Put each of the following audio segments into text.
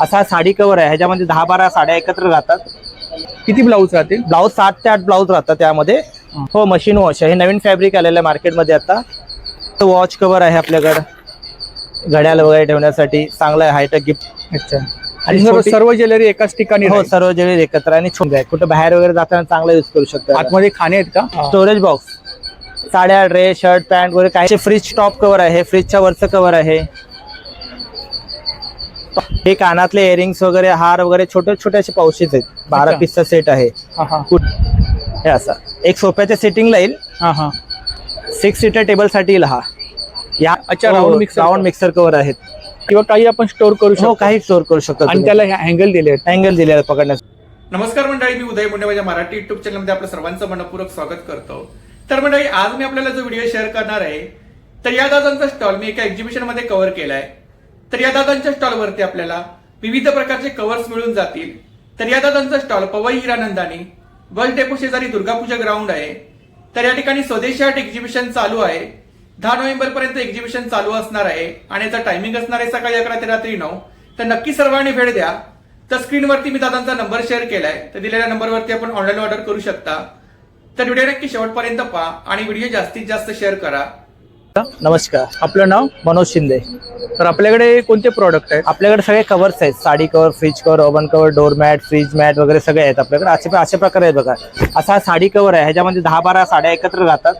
असा साडी कवर आहे. ह्याच्यामध्ये दहा बारा साड्या एकत्र राहतात. किती ब्लाऊज राहतील? ब्लाऊज सात ते आठ ब्लाऊज राहतात त्यामध्ये. हो. मशीन वॉश आहे. हे नवीन फॅब्रिक आलेलं आहे मार्केटमध्ये आता. वॉच कवर आहे आपल्याकडं. घड्याळ वगैरे ठेवण्यासाठी चांगलं आहे हायटेक गिफ्ट अच्छा. आणि सर्व- ज्वेलरी एकाच ठिकाणी हो. सर्व जवळ एकत्र आणि छोटे आहे. कुठं बाहेर वगैरे जाताना चांगला यूज करू शकतो आतमध्ये खाणे आहेत का? स्टोरेज बॉक्स साड्या ड्रेस शर्ट पॅन्ट वगैरे काही फ्रीज टॉप कवर आहे. फ्रीजच्या वरचं कवर आहे. हे कानातले इयरिंग्स वगैरे हार वगैरे छोटे छोटे असे पाऊसेस आहेत. बारा. पीसचा सेट आहे. हा हा. कुठ- हे असा. एक सोफ्याच्या सिटिंगला येईल. हा हा. सिक्स सीटर टेबलसाठी येईल हा. या अच्छा, round mixer round. Mixer cover आहेत. किंवा काही आपण स्टोअर करू हो शकतो. काही स्टोअर करू शकतो आणि त्याला हँगल दिले आहेत. अँगल दिलेला आहे पकडण्यास. नमस्कार मंडळी मी उदय मुंडे माझ्या मराठी युट्यूब चॅनलमध्ये आपलं सर्वांचं मनपूर्वक स्वागत करतो. तर मंडळी आज मी आपल्याला जो व्हिडिओ शेअर करणार आहे तर या दादांचा स्टॉल मी एका एक्झिबिशनमध्ये कव्हर केलाय. तर या दादांच्या स्टॉलवरती आपल्याला विविध प्रकारचे कव्हर्स मिळून जातील. तर या दादांचा stall Powai Hiranandani bus depot शेजारी दुर्गापूजा ग्राउंड आहे. तर या ठिकाणी स्वदेशी आर्ट एक्झिबिशन चालू आहे. दहा नोव्हेंबर पर्यंत एक्झिबिशन चालू असणार आहे आणि याचा टायमिंग असणार आहे सकाळी अकरा ते रात्री नऊ. तर नक्की सर्वांनी भेट द्या. तर स्क्रीनवरती मी दादांचा नंबर शेअर केलाय. तर दिलेल्या नंबरवरती आपण ऑनलाईन ऑर्डर करू शकता. तर व्हिडिओ नक्की शेवटपर्यंत पहा आणि व्हिडिओ जास्तीत जास्त शेअर करा. नमस्कार. आपलं नाव मनोज शिंदे. तर आपल्याकडे कोणते प्रॉडक्ट आहेत? आपल्याकडे सगळे कवर्स आहेत. Sari cover fridge cover oven cover door mat fridge mat वगैरे सगळे आहेत आपल्याकडे. असे अशा प्रकारे आहेत बघा. असा हा साडी कवर आहे. ह्याच्यामध्ये दहा बारा साड्या एकत्र राहतात.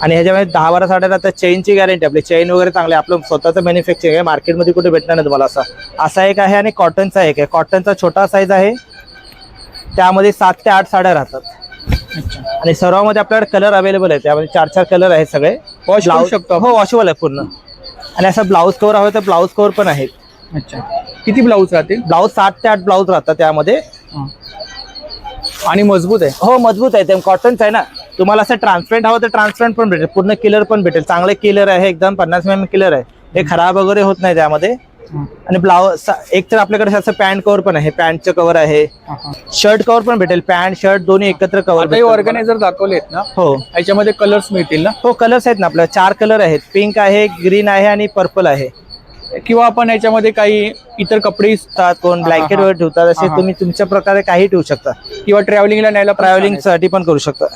आणि ह्याच्यामध्ये दहा बारा साड्या राहतात. चेनची गॅरंटी आपली. चेन वगैरे चांगली. आपलं स्वतःचं मॅन्युफॅक्चरिंग आहे. मार्केटमध्ये कुठे भेटणार नाही तुम्हाला असा. असा एक आहे आणि कॉटनचा एक आहे. कॉटनचा छोटा साईज आहे. त्यामध्ये सात ते आठ साड्या राहतात. आणि सर्वांमध्ये आपल्याकडे कलर अवेलेबल आहे त्यामध्ये चार चार कलर आहेत सगळे. करू Blouse- शकतो? हो वॉशेबल आहे पूर्ण. आणि असं ब्लाऊज कवर हवं तर ब्लाऊज कवर पण आहेत. अच्छा. किती ब्लाऊज राहतील? ब्लाऊज सात ते आठ ब्लाऊज राहतात त्यामध्ये. आणि मजबूत आहे? हो मजबूत आहे. ते कॉटनचं आहे ना. तुम्हाला असं ट्रान्सपरंट हवं तर ट्रान्सपरंट पण भेटेल. पूर्ण किलर पण भेटेल. चांगले किलर आहे एकदम पन्नास एम किलर आहे. हे खराब वगैरे होत नाही त्यामध्ये. आणि ब्लाऊज एक तर आपल्याकडे असं पॅन्ट कवर पण आहे. पॅन्टचं कवर आहे. शर्ट कवर पण भेटेल. पॅन्ट शर्ट दोन्ही एकत्र हे ऑर्गनायझर दाखवलेत ना? हो. याच्यामध्ये कलर्स मिळतील ना? हो कलर्स आहेत ना आपल्या चार कलर आहेत. पिंक आहे ग्रीन आहे आणि पर्पल आहे. किंवा आपण याच्यामध्ये काही इतर कपडे ठेवतात कोण ब्लँकेट. वगैरे ठेवतात असे हा. तुम्ही तुमच्या प्रकारे काही ठेवू शकता. किंवा ट्रॅव्हलिंगला न्यायला ट्रॅव्हलिंगसाठी पण करू शकता.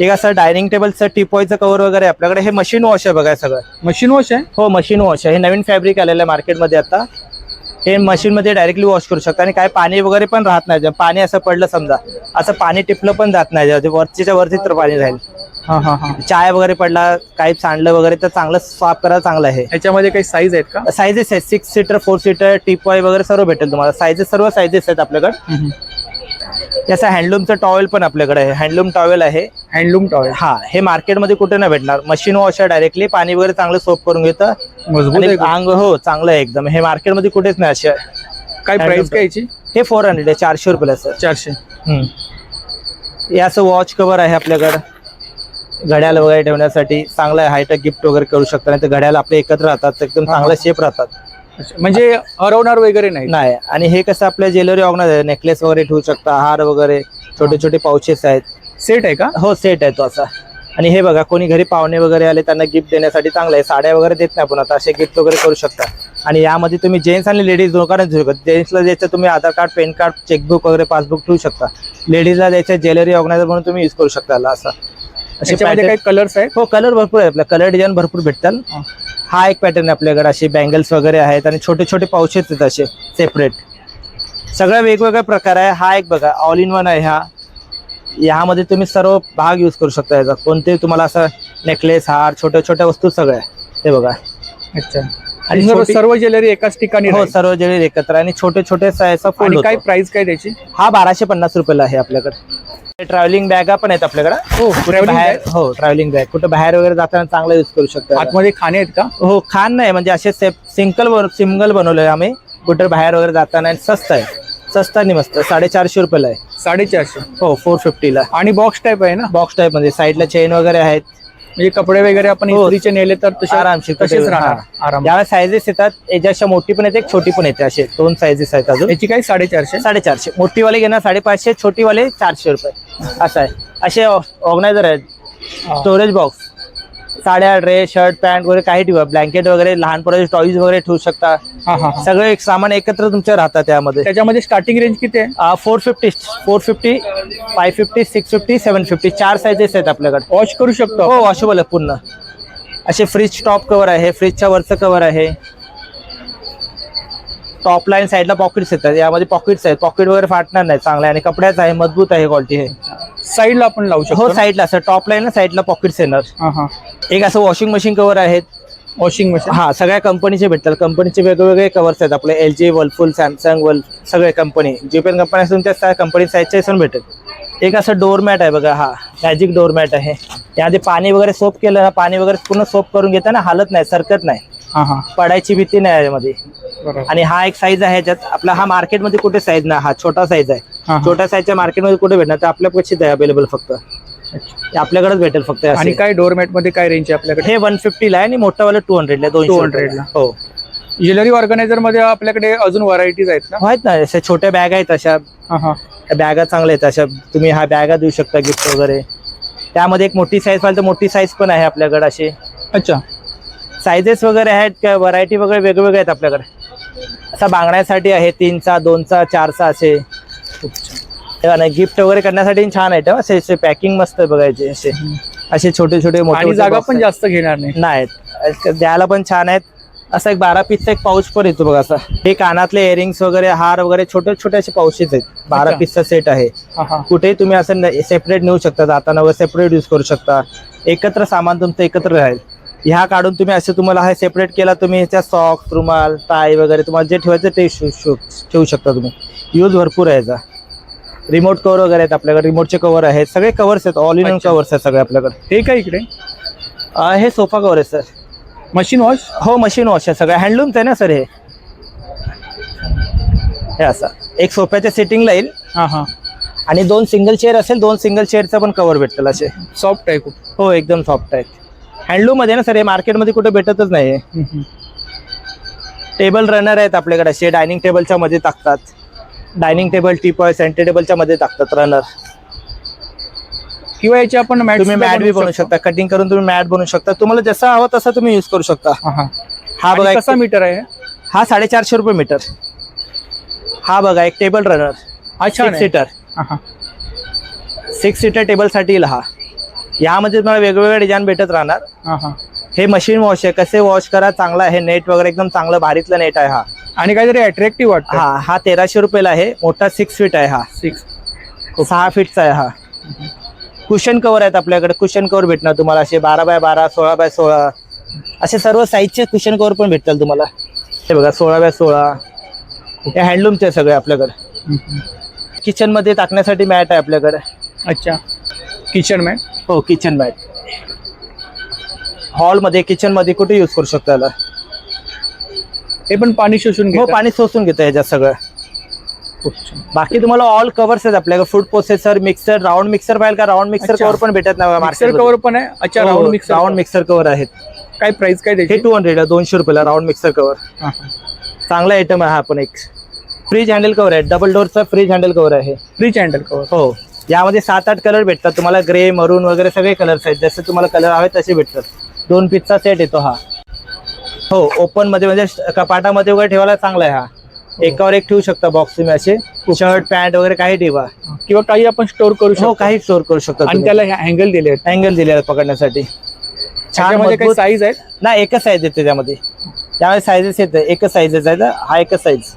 एक असं डायनिंग टेबलचं टिपॉयचं कवर वगैरे आपल्याकडे हे मशीन वॉश आहे बघा हे सगळं. मशीन वॉश आहे? हो मशीन वॉश आहे. हे नवीन फॅब्रिक आलेलं आहे मार्केटमध्ये आता. हे मशीन मध्ये डायरेक्टली वॉश करू शकता. आणि काय पाणी वगैरे पण राहत नाही. पाणी असं पडलं समजा असं पाणी टिपलं पण जात नाही. वरतीच्या वरती तर पाणी राहील. चाय वगैरे पडला काही सांडलं वगैरे तर चांगलं साफ करायला चांगलं आहे. याच्यामध्ये काही साईज आहेत का? साईजेस आहेत. Six seater four seater teapoy वगैरे सर्व भेटेल तुम्हाला. साईजेस सर्व साईजेस आहेत आपल्याकडे. हम्म. याचा हँडलूमचं टॉवेल पण आपल्याकडे आहे. हँडलूम टॉवेल आहे. हँडलूम टॉवेल हा हे मार्केटमध्ये कुठे नाही भेटणार. मशीन वॉश आहे डायरेक्टली पाणी वगैरे चांगलं सोप करून घेतं. मजबूत. अंग हो चांगलं आहे एकदम. हे मार्केटमध्ये कुठेच नाही असे काय प्राइस काय याची? हे फोर हंड्रेड आहे चारशे रुपयाला सर चारशे. हे असं वॉच कवर आहे आपल्याकडं. घड्याळ वगैरे ठेवण्यासाठी चांगलं हायटेक गिफ्ट वगैरे करू शकता नाही तर घड्याळ आपले एकत्र राहतात एकदम. चांगला शेप राहतात. म्हणजे हरवणार वगैरे नाही? नाही आणि हे कसं आपल्या ज्वेलरी ऑर्गनाइज आहे नेकलेस वगैरे ठेवू शकता हार वगैरे छोटे छोटे पाउचेस आहेत. सेट आहे का? हो सेट आहे तो असा. आणि हे बघा कोणी घरी पाहुणे वगैरे आले त्यांना गिफ्ट देण्यासाठी चांगलं आहे. साड्या वगैरे देत नाही आपण आता असे गिफ्ट वगैरे करू शकता. आणि यामध्ये तुम्ही जेंट्स आणि लेडीज दोघांनाच घेऊ शकता. जेंट्सला द्यायचं तुम्ही Aadhaar card PAN card chequebook वगैरे पासबुक ठेवू शकता. लेडीजला द्यायचं ज्वेलरी ऑर्गनायझर म्हणून तुम्ही यूज करू शकता असं. असे काही कलर्स आहेत? हो कलर भरपूर आहे आपल्या कलर डिझाईन भरपूर भेटतात. हा. एक पॅटर्न आहे आपल्याकडे. असे बँगल्स वगैरे आहेत आणि छोटे छोटे पाऊचेस आहेत असे सेपरेट सगळ्या वेगवेगळ्या प्रकार आहे. हा एक बघा ऑल इन वन आहे हा. यामध्ये तुम्ही सर्व भाग यूज करू शकता याचा. कोणते तुम्हाला असं नेकलेस हार छोट्या छोट्या वस्तू सगळ्या हे बघा. अच्छा. आणि सर्व- ज्वेलरी एकाच ठिकाणी हो. सर्व जेवढे एकत्र. आणि छोटे छोटे काय प्राइस काय त्याची? हा बाराशे पन्नास रुपयाला आहे आपल्याकडे. ट्रॅव्हलिंग बॅगा पण आहेत आपल्याकडे. हो कुठे बाहेर हो ट्रॅव्हलिंग बॅग कुठे बाहेर वगैरे जाताना चांगला यूज करू शकता. आतमध्ये खाणे आहेत का? हो खान नाही म्हणजे असे सिंगल सिंगल बनवले आम्ही. कुठे बाहेर वगैरे जाताना आणि स्वस्त आहे. स्वस्त आणि मस्त. साडेचारशे रुपयाला आहे. साडेचारशे. हो फोर फिफ्टीला आणि बॉक्स टाईप आहे ना? बॉक्स टाईपमध्ये. साईडला चेन वगैरे आहेत. म्हणजे कपडे वगैरे आपण हो. इस्त्रीचे नेले तर तसे आरामशीर तसेच राहणार. हा. आराम साईजेस येतात याच्यापेक्षा मोठी पण येते एक छोटी पण येते असे दोन साईजेस आहेत अजून. याची काय साडेचारशे? साडेचारशे. मोठीवाले घेणार साडेपाचशे छोटीवाले चारशे रुपये. असं आहे. असे ऑर्गनायझर आहेत. स्टोरेज बॉक्स साड्या ड्रेस शर्ट पॅन्ट वगैरे काही ठेवा. ब्लँकेट वगैरे लहान पोराचे टॉईज वगैरे ठेवू शकता. हा हा हा. सगळे एक सामान एकत्र तुमच्या राहतात त्यामध्ये. त्याच्यामध्ये स्टार्टिंग रेंज किती आहे? Four fifty four fifty five fifty six fifty seven fifty चार साईजेस आहेत आपल्याकडे. वॉश करू शकतो हो? वॉशेबल आहे पूर्ण. असे फ्रीज टॉप कवर आहे फ्रीजच्या वरचं कवर आहे. टॉप लाईन साईडला पॉकेट्स येतात. यामध्ये पॉकेट्स आहेत. पॉकेट वगैरे फाटणार नाही चांगलं आहे आणि कपड्याचं आहे मजबूत आहे क्वालिटी हे. साईडला आपण लावू शकतो हो? साईडला असं टॉप लाईन साईडला पॉकेट्स येणार. एक असं वॉशिंग मशीन कवर आहेत. वॉशिंग मशीन हा सगळ्या कंपनीचे भेटतात. कंपनीचे वेगवेगळे कवर्स आहेत. आपले एल जी वर्लफुल सॅमसंग वर्ल सगळे कंपनी जी पण कंपनी असेल त्या कंपनी साईजचे पण भेटेल. एक असं डोरमॅट आहे बघा. हा मॅजिक डोरमॅट आहे. यामध्ये पाणी वगैरे सोप केलं ना पाणी वगैरे पूर्ण सोप करून घेता ना हालत नाही सरकत नाही. हा हा. पडायची भीती नाही याच्यामध्ये. बरोबर. आणि हा एक साईज आहे याच्यात आपला हा मार्केटमध्ये कुठे साईज नाही हा छोटा साईज आहे. हा, हा. छोट्या साईजच्या मार्केटमध्ये कुठे भेटणार? तर आपल्या पेक्षित आहे अवेलेबल फक्त. आपल्याकडेच भेटेल फक्त हे आणि असे. काय डोरमॅटमध्ये काय रेंज आहे आपल्याकडे? हे वन फिफ्टीला आहे आणि मोठावाला टू हंड्रेडला दोनशे 200 रुपयाला. ला. हो. ज्वेलरी ऑर्गनायझरमध्ये आपल्याकडे अजून व्हरायटीज आहेत ना? आहेत ना अशा छोट्या बॅग आहेत अशा हा हा. बॅगा चांगल्या आहेत अशा तुम्ही हा बॅगा देऊ शकता गिफ्ट वगैरे. त्यामध्ये एक मोठी साईज पाहिजे तर मोठी साईज पण आहे आपल्याकडे असे अच्छा. साईजेस वगैरे आहेत का? व्हरायटी वगैरे वेगवेगळे आहेत आपल्याकडे? असा बांगड्यासाठी आहे तीनचा दोनचा चारचा असे. तेव्हा नाही गिफ्ट वगैरे करण्यासाठी छान आहे तेव्हा असे पॅकिंग मस्त बघायचे असे. असे छोटे छोटे मोठे जागा पण. जास्त घेणार नाही. नाहीत. द्यायला पण छान आहेत. असा एक बारा पीसचा एक पाऊच पण येतो बघा असा. हे कानातले इयरिंग्स वगैरे हार वगैरे छोटे छोटे असे पाऊचेस आहेत. बारा. पीसचा सेट आहे. कुठेही तुम्ही असं सेपरेट नेऊ शकता जाताना वगैरे सेपरेट यूज करू शकता. एकत्र सामान तुमचं एकत्र राहील. ह्या काढून तुम्ही असं तुम्हाला हा सेपरेट केला तुम्ही ह्याच्या सॉक्स रुमाल टाय वगैरे तुम्हाला जे ठेवायचं ते ठेवू शकता तुम्ही. यूज भरपूर आहे याचा. रिमोट कवर वगैरे आहेत आपल्याकडे रिमोटचे कवर आहेत. सगळे कवर्स आहेत ऑल इन. कवर्स आहेत सगळे आपल्याकडे. हे काय इकडे? अं, हे सोफा कवर आहे सर मशीन वॉश हो मशीन वॉश आहे सगळं. हँडलूमचं आहे ना सर हे? हे असं. एक सोफ्याच्या सेटिंगला येईल. हा हा. आणि दोन सिंगल चेअर असेल दोन सिंगल चेअरचं पण कवर भेटेल असे. सॉफ्ट आहे खूप. हो एकदम सॉफ्ट आहेत. हँडलूममध्ये ना सर हे मार्केटमध्ये कुठे भेटतच नाही. टेबल रनर आहेत आपल्याकडे असे डायनिंग टेबलच्या मध्ये टाकतात. डायनिंग टेबल टीपॉय सेंटर टेबलच्या मध्ये टाकतात रनर किंवा याची आपण मॅट तुम्ही मॅट बी बनवू शकता. कटिंग करून तुम्ही मॅट बनवू शकता. तुम्हाला जसा हवा तसा तुम्ही युज करू शकता. हा बघा कसा मीटर आहे? हा साडेचारशे रुपये मीटर हा बघा एक टेबल रनर हा सिक्स सीटर सिक्स सीटर टेबलसाठी येईल हा. यामध्ये तुम्हाला वेगवेगळे डिझाईन भेटत राहणार. हा मशीन वॉश आहे. कसे वॉश करा चांगला आहे. नेट वगैरे एकदम चांगलं भारीतलं नेट आहे हा. आणि काहीतरी अट्रॅक्टिव्ह वाटतं. हा हा तेराशे रुपयाला आहे. मोठा सिक्स फीट आहे हा. सिक्स सहा फीटचा आहे हा. कुशन कवर आहेत आपल्याकडे. कुशन कवर भेटणार तुम्हाला. असे बारा बाय बारा सोळा बाय सोळा. असे सर्व साईजचे कुशन कवर पण भेटतील तुम्हाला. हे बघा सोळा बाय सोळा. हे हँडलूमचे सगळे आपल्याकडे. किचनमध्ये टाकण्यासाठी मॅट आहे आपल्याकडे. अच्छा. किचन मॅट हो किचन मॅट हॉलमध्ये किचनमध्ये कुठे यूज करू शकता याला? हे पण पाणी शोषून हो घेतं पाणी शोषून घेतं याच्यात सगळं. खूप छान. बाकी तुम्हाला ऑल कवर्स आहेत आपल्याकडे. Food processor mixer round mixer पाहिजे का? राऊंड मिक्सर अच्छा. कवर पण भेटत नाही मिक्सर कवर पण आहे. अच्छा round mixer round mixer cover आहेत. काय प्राइस काय हे त्याची? टू हंड्रेड आहे दोनशे रुपयाला राऊंड मिक्सर कवर हा, हा. चांगला आयटम आहे हा पण एक. फ्रीज हँडल कवर आहे. डबल डोअरचा फ्रीज हँडल कवर आहे. फ्रीज हँडल कवर हो. यामध्ये सात आठ कलर भेटतात. तुम्हाला ग्रे मरून वगैरे सगळे कलर्स आहेत. जसे तुम्हाला कलर हवे तसे भेटतात. दोन पीसचा सेट येतो हा. हो ओपनमध्ये म्हणजे कपाटामध्ये वगैरे ठेवायला चांगला आहे हा. एकावर एक ठेवू शकता बॉक्स तुम्ही असे. शर्ट पॅन्ट वगैरे काही ठेवा. किंवा काही आपण स्टोर करू हो शकतो. काही स्टोर करू शकता आणि त्याला हँगल दिले आहेत. अँगल आहे पकडण्यासाठी. छान साईज आहेत? नाही एकच साईज येते त्यामध्ये. त्यामध्ये साईजेस येते. एकच साईजेस आहे हा एकच साईज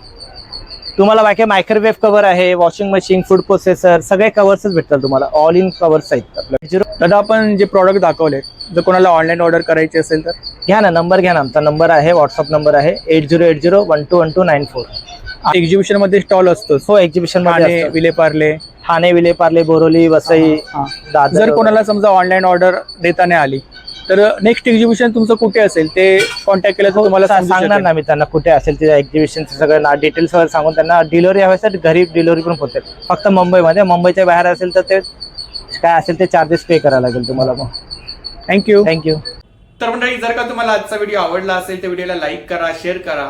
तुम्हाला बाकी मायक्रोवेव्ह कवर आहे वॉशिंग मशीन फूड प्रोसेसर सगळे कवर्सच भेटतात तुम्हाला. ऑल इन कवर्स आहेत दादा आपण जे प्रॉडक्ट दाखवले जर कोणाला ऑनलाईन ऑर्डर करायची असेल तर? घ्या ना नंबर घ्या ना. आमचा नंबर आहे व्हॉट्सअप नंबर आहे eight zero eight zero one two one two nine four एक्झिबिशनमध्ये stall असतोच हो एक्झिबिशन ठाणे मध्ये विलेपार्ले ठाणे विलेपार्ले बोरोली वसई हा. दादर जर कोणाला समजा ऑनलाईन ऑर्डर देता नाही आली तर नेक्स्ट एक्झिबिशन तुमचं कुठे असेल? ते कॉन्टॅक्ट केलं तर हो, तुम्हाला सा- समजू सांगणार शकेल. ना मी त्यांना कुठे असेल ते एक्झिबिशनचं सगळं ना डिटेल्स वगैरे सांगून त्यांना. डिलिव्हरी हवी असेल घरी डिलिव्हरी पण होते. फक्त मुंबईमध्ये. मुंबईच्या बाहेर असेल तर ते काय असेल ते चार्जेस पे करायला लागेल तुम्हाला मग. थँक्यू थँक्यू तर मंडळी जर का तुम्हाला आजचा व्हिडिओ आवडला असेल तर व्हिडिओला लाईक करा शेअर करा.